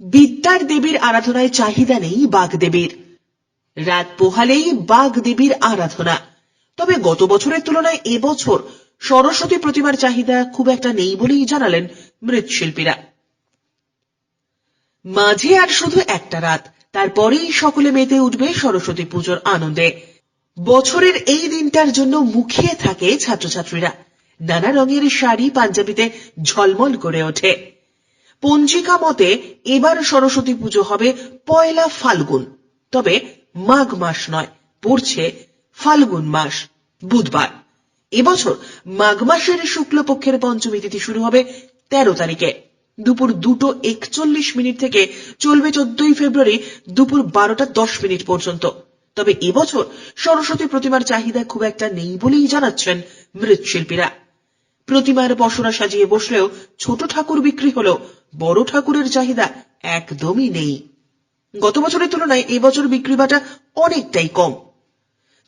বিদ্যার দেবীর আরাধনায় চাহিদা নেই বাগদেবীর রাত পোহালেই বাঘ দেবীর আরাধনা। তবে গত বছরের তুলনায় এবছর সরস্বতী প্রতিমার চাহিদা খুব একটা নেই বলেই জানালেন মৃৎশিল্পীরা। মাঝে আর শুধু একটা রাত, তারপরেই সকলে মেতে উঠবে সরস্বতী পুজোর আনন্দে। বছরের এই দিনটার জন্য মুখিয়ে থাকে ছাত্রছাত্রীরা। নানা রঙের শাড়ি, পাঞ্জাবিতে ঝলমল করে ওঠে। পঞ্জিকা মতে এবার সরস্বতী পুজো হবে পয়লা ফাল্গুন। তবে মাঘ মাস নয়, পড়ছে ফাল্গুন মাস, বুধবার। এবছর মাঘ মাসের শুক্লপক্ষের পঞ্চমী তিথি শুরু হবে তেরো তারিখে। দুপুর দুটো একচল্লিশ মিনিট থেকে চলবে চোদ্দই ফেব্রুয়ারি দুপুর বারোটা দশ মিনিট পর্যন্ত। তবে এবছর সরস্বতী প্রতিমার চাহিদা খুব একটা নেই বলেই জানাচ্ছেন মৃৎশিল্পীরা। প্রতিমার বসরা সাজিয়ে বসলেও ছোট ঠাকুর বিক্রি হলেও বড় ঠাকুরের চাহিদা একদমই নেই। গত বছরের তুলনায় এবছর বিক্রি বাটা অনেকটাই কম।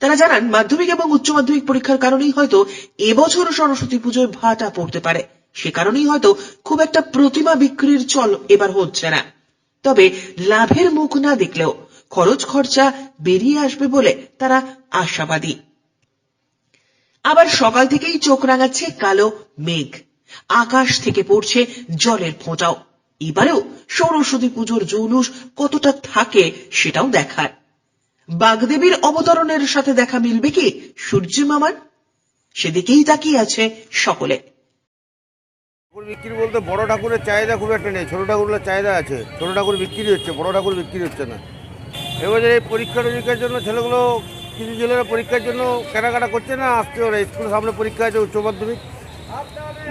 তারা জানান, মাধ্যমিক এবং উচ্চ মাধ্যমিক পরীক্ষার কারণেই হয়তো এবছর সরস্বতী পুজোয় ভাটা পড়তে পারে। সে কারণেই হয়তো খুব একটা প্রতিমা বিক্রির চল এবার হচ্ছে না। তবে লাভের মুখ না দেখলেও খরচ খরচা বেরিয়ে আসবে বলে তারা আশাবাদী। আবার সকাল থেকেই চোখ রাঙাচ্ছে কালো মেঘ। আকাশ থেকে পড়ছে জলের ফোঁটাও। এবারেও সরস্বতী পুজোর জৌলুস কতটা থাকে সেটাও দেখার। বাগদেবীর অবতরণের সাথে দেখা মিলবে কি সূর্য মামার? সেদিকেই তাকিয়ে আছে সকলে। ঠাকুর বিক্রি বলতে বড় ঠাকুরের চাহিদা খুব একটা নেই। ছোটো ঠাকুরের চাহিদা আছে। ছোটো ঠাকুর বিক্রি হচ্ছে, বড় ঠাকুর বিক্রি হচ্ছে না। এবারে এই পরীক্ষা টরীক্ষার জন্য ছেলেগুলো কিছু ছেলেরা পরীক্ষার জন্য কেনাকাটা করছে না, আসছে ওরা স্কুলের সামনে পরীক্ষা আছে উচ্চ মাধ্যমিক।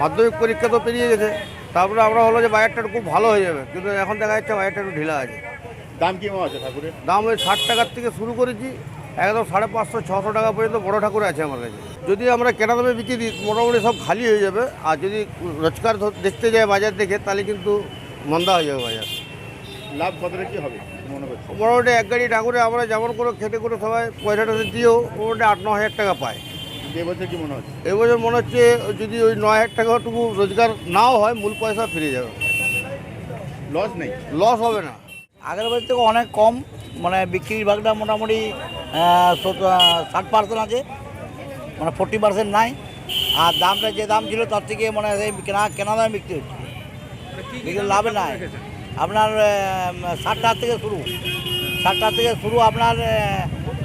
মাধ্যমিক পরীক্ষা তো পেরিয়ে গেছে। তারপরে আমরা হলো যে বাজারটা খুব ভালো হয়ে যাবে। কিন্তু এখন দেখা যাচ্ছে বাজারটা একটু ঢিলা আছে। দাম কেমন আছে ঠাকুরের? দাম ওই ষাট টাকার থেকে শুরু করেছি। একদম সাড়ে পাঁচশো ছশো টাকা পর্যন্ত বড় ঠাকুর আছে আমার কাছে। যদি আমরা কেনা দামে বিক্রি দিই মোটামুটি সব খালি হয়ে যাবে। আর যদি রোজগার দেখতে যায় বাজার দেখে তাহলে কিন্তু মন্দা হয়ে যাবে বাজার। লাভ কতটা কি হবে মনে করছে? মোটামুটি এক গাড়ি ঠাকুরে আমরা যেমন করে খেটে করে সবাই পয়সা টয়সা দিয়েও মোটামুটি আট ন হাজার টাকা পায়। এবছর কি মনে হচ্ছে? এবছর মনে হচ্ছে যদি ওই ন হাজার টাকাটুকু রোজগার নাও হয় মূল পয়সা ফিরে যাবে। লস নেই? লস হবে না। আগের বছর থেকে অনেক কম মানে বিক্রির ভাগটা মোটামুটি ষাট পার্সেন্ট আছে। মানে ফোর্টি পার্সেন্ট নাই। আর দামটা যে দাম ছিল তার থেকে মানে সেই কেনা কেনা দামে বিক্রি হচ্ছে। বিক্রি লাভে নাই। আপনার ষাট টাকা থেকে শুরু। ষাট টাকা থেকে শুরু আপনার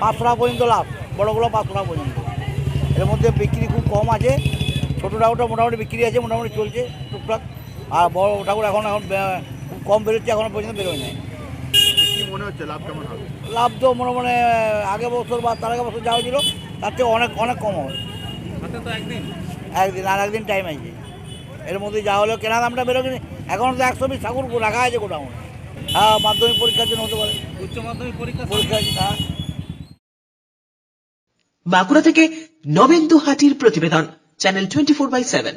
পাঁচশো টাকা পর্যন্ত লাভ। বড়োগুলো পাঁচশো টাকা পর্যন্ত। এর মধ্যে বিক্রি খুব কম আছে। ছোটো ঠাকুরটা মোটামুটি বিক্রি আছে মোটামুটি চলছে টুকটাক। আর বড় ঠাকুর এখন এখন খুব কম বেরোচ্ছে এখনও পর্যন্ত বেরোয় নাই কি মনে হচ্ছে লাভ কেমন হবে? লাভ তো মনে মনে আগে বছর বা তার আগে বছর যা হয়েছিল তার থেকে অনেক অনেক কম হবে। একদিন। আর একদিন টাইম আছে। এর মধ্যে যা হলো কেনা দামটা বেরোবে এখন তো একশো বিশ ঠাকুর রাখা আছে গোডাউন। হ্যাঁ মাধ্যমিক পরীক্ষার জন্য হতে পারে। উচ্চ মাধ্যমিক পরীক্ষা পরীক্ষা আছে হ্যাঁ বাঁকুড়া থেকে নবেন্দু হাটির প্রতিবেদন channel twenty four by seven